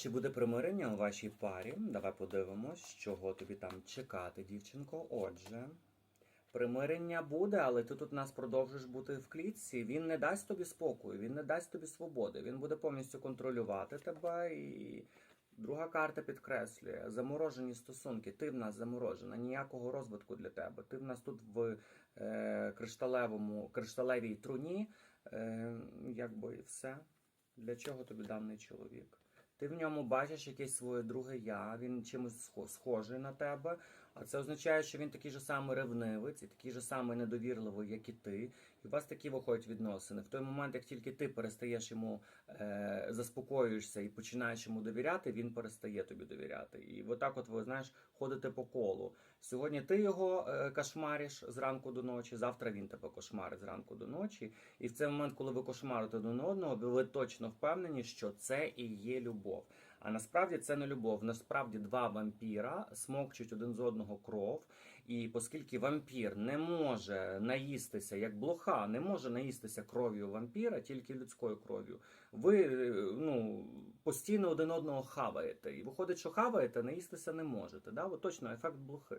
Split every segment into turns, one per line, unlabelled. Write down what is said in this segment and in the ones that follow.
Чи буде примирення у вашій парі? Давай подивимось, чого тобі там чекати, дівчинко. Отже, примирення буде, але ти тут нас продовжиш бути в клітці. Він не дасть тобі спокою, він не дасть тобі свободи. Він буде повністю контролювати тебе. І друга карта підкреслює заморожені стосунки. Ти в нас заморожена, ніякого розвитку для тебе. Ти в нас тут в е, кришталевому, кришталевій труні. Е, якби і все. Для чого тобі даний чоловік? Ти в ньому бачиш якесь своє друге я, він чимось схо- схожий на тебе, а це означає, що він такий же самий ревнивець і такий же самий недовірливий, як і ти. І у вас такі виходять відносини. В той момент, як тільки ти перестаєш йому е, заспокоюєшся і починаєш йому довіряти, він перестає тобі довіряти. І отак, от ви знаєш, ходите по колу. Сьогодні ти його е, кошмариш зранку до ночі, завтра він тебе кошмарить зранку до ночі. І в цей момент, коли ви кошмарите один одного, ви точно впевнені, що це і є любов. А насправді це не любов. Насправді два вампіра смокчуть один з одного кров. І оскільки вампір не може наїстися, як блоха, не може наїстися кров'ю вампіра, тільки людською кров'ю, ви е, ну, постійно один одного хаваєте. І виходить, що хаваєте, наїстися не можете. Да? От точно ефект блохи.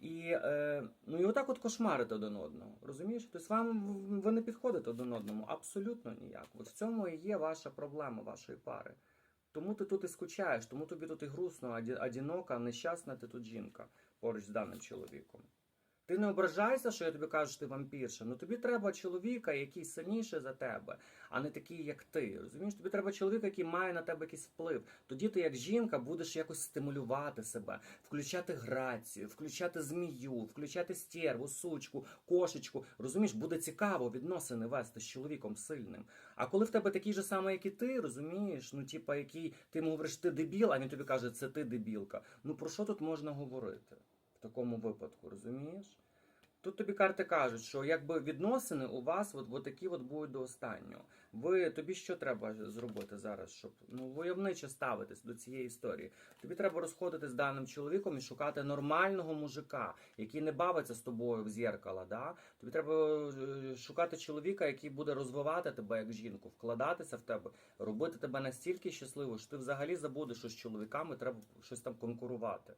І, е, ну, і отак от кошмарите один одного. Розумієш? Тобто вам ви не підходите один одному абсолютно ніяк. От в цьому і є ваша проблема вашої пари. Тому ти тут і скучаєш, тому тобі тут і грустно, одинока, нещасна ти тут жінка поруч з даним чоловіком. Ти не ображайся, що я тобі кажу, що ти вампірша. Ну тобі треба чоловіка, який сильніший за тебе, а не такий, як ти. Розумієш? Тобі треба чоловіка, який має на тебе якийсь вплив. Тоді ти, як жінка, будеш якось стимулювати себе, включати грацію, включати змію, включати стерву, сучку, кошечку. Розумієш, буде цікаво відносини вести з чоловіком сильним. А коли в тебе такий же самий, як і ти, розумієш, ну типа, який ти йому говориш, ти дебіл, а він тобі каже, це ти дебілка. Ну про що тут можна говорити в такому випадку, розумієш? Тут тобі карти кажуть, що якби відносини у вас от, от такі от будуть до останнього. Ви тобі що треба зробити зараз, щоб ну войовниче ставитись до цієї історії? Тобі треба розходитись з даним чоловіком і шукати нормального мужика, який не бавиться з тобою в зеркало. Да? Тобі треба е, шукати чоловіка, який буде розвивати тебе як жінку, вкладатися в тебе, робити тебе настільки щасливою, що ти взагалі забудеш, що з чоловіками треба щось там конкурувати.